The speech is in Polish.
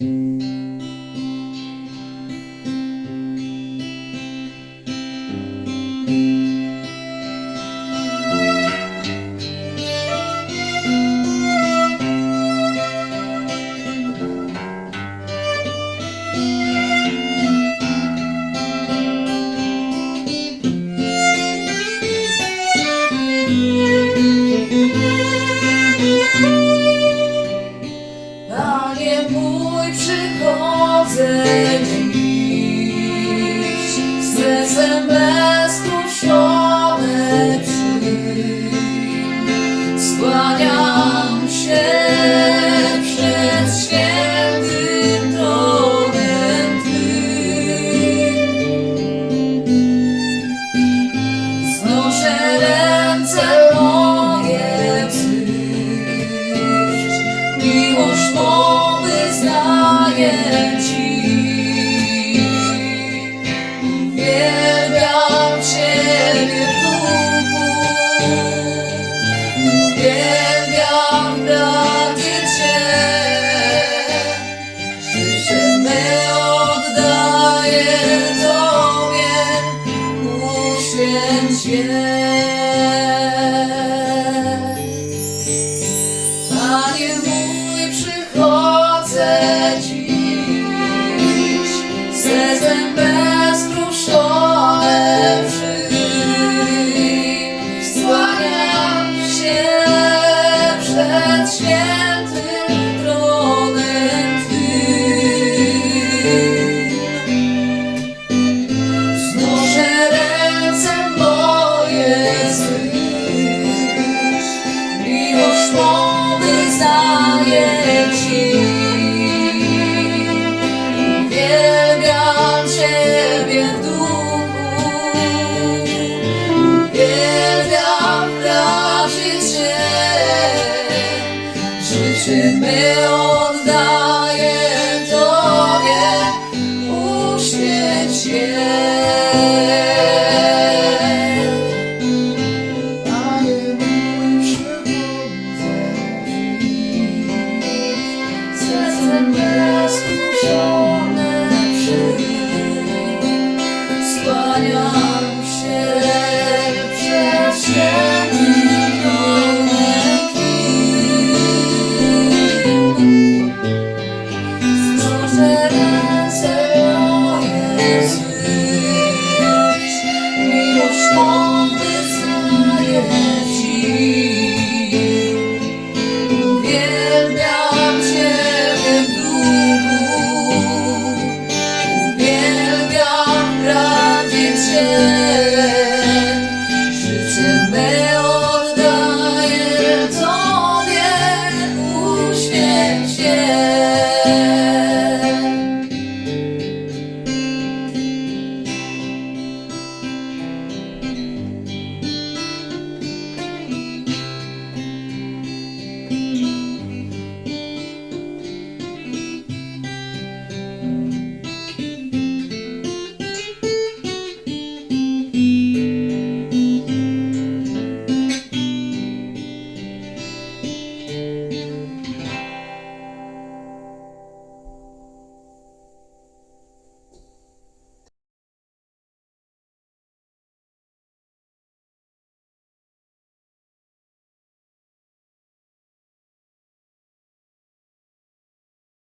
Mm-hmm. Przychodzę dziś sercem bezkruszone przyjść. Yeah. will. answer, all is